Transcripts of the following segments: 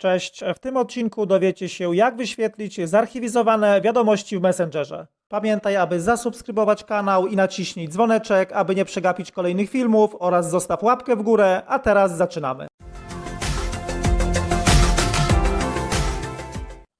Cześć, w tym odcinku dowiecie się jak wyświetlić zarchiwizowane wiadomości w Messengerze. Pamiętaj, aby zasubskrybować kanał i naciśnij dzwoneczek, aby nie przegapić kolejnych filmów oraz zostaw łapkę w górę, a teraz zaczynamy.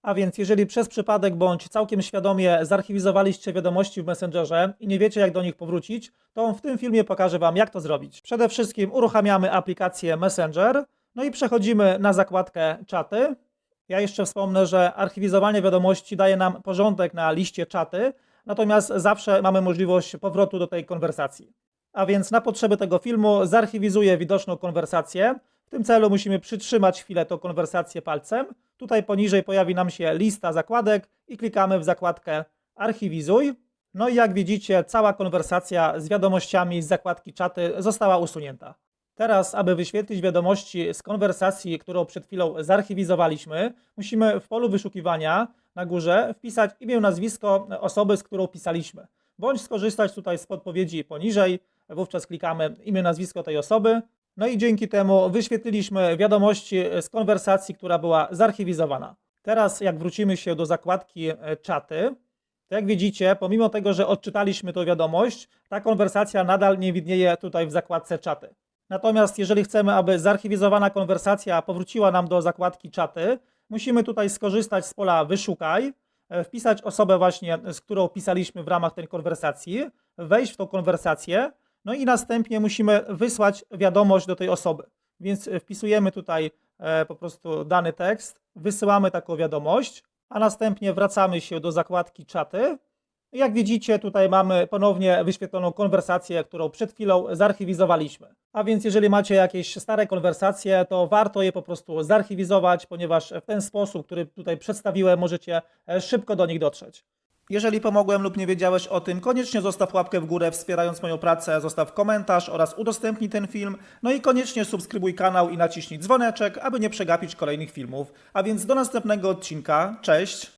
A więc jeżeli przez przypadek bądź całkiem świadomie zarchiwizowaliście wiadomości w Messengerze i nie wiecie jak do nich powrócić, to w tym filmie pokażę Wam jak to zrobić. Przede wszystkim uruchamiamy aplikację Messenger, no i przechodzimy na zakładkę czaty. Ja jeszcze wspomnę, że archiwizowanie wiadomości daje nam porządek na liście czaty, natomiast zawsze mamy możliwość powrotu do tej konwersacji. A więc na potrzeby tego filmu zarchiwizuję widoczną konwersację. W tym celu musimy przytrzymać chwilę tą konwersację palcem. Tutaj poniżej pojawi nam się lista zakładek i klikamy w zakładkę Archiwizuj. No i jak widzicie, cała konwersacja z wiadomościami z zakładki czaty została usunięta. Teraz, aby wyświetlić wiadomości z konwersacji, którą przed chwilą zarchiwizowaliśmy, musimy w polu wyszukiwania na górze wpisać imię, nazwisko osoby, z którą pisaliśmy, bądź skorzystać tutaj z podpowiedzi poniżej. Wówczas klikamy imię, nazwisko tej osoby. No i dzięki temu wyświetliliśmy wiadomości z konwersacji, która była zarchiwizowana. Teraz, jak wrócimy się do zakładki e, czaty, to jak widzicie, pomimo tego, że odczytaliśmy tą wiadomość, ta konwersacja nadal nie widnieje tutaj w zakładce czaty. Natomiast jeżeli chcemy, aby zarchiwizowana konwersacja powróciła nam do zakładki czaty, musimy tutaj skorzystać z pola wyszukaj, e, wpisać osobę właśnie, z którą pisaliśmy w ramach tej konwersacji, wejść w tą konwersację, no i następnie musimy wysłać wiadomość do tej osoby. Więc e, wpisujemy tutaj e, po prostu dany tekst, wysyłamy taką wiadomość, a następnie wracamy się do zakładki czaty. Jak widzicie, tutaj mamy ponownie wyświetloną konwersację, którą przed chwilą zarchiwizowaliśmy. A więc jeżeli macie jakieś stare konwersacje, to warto je po prostu zarchiwizować, ponieważ w ten sposób, który tutaj przedstawiłem, możecie e, szybko do nich dotrzeć. Jeżeli pomogłem lub nie wiedziałeś o tym, koniecznie zostaw łapkę w górę wspierając moją pracę, zostaw komentarz oraz udostępnij ten film. No i koniecznie subskrybuj kanał i naciśnij dzwoneczek, aby nie przegapić kolejnych filmów. A więc do następnego odcinka. Cześć!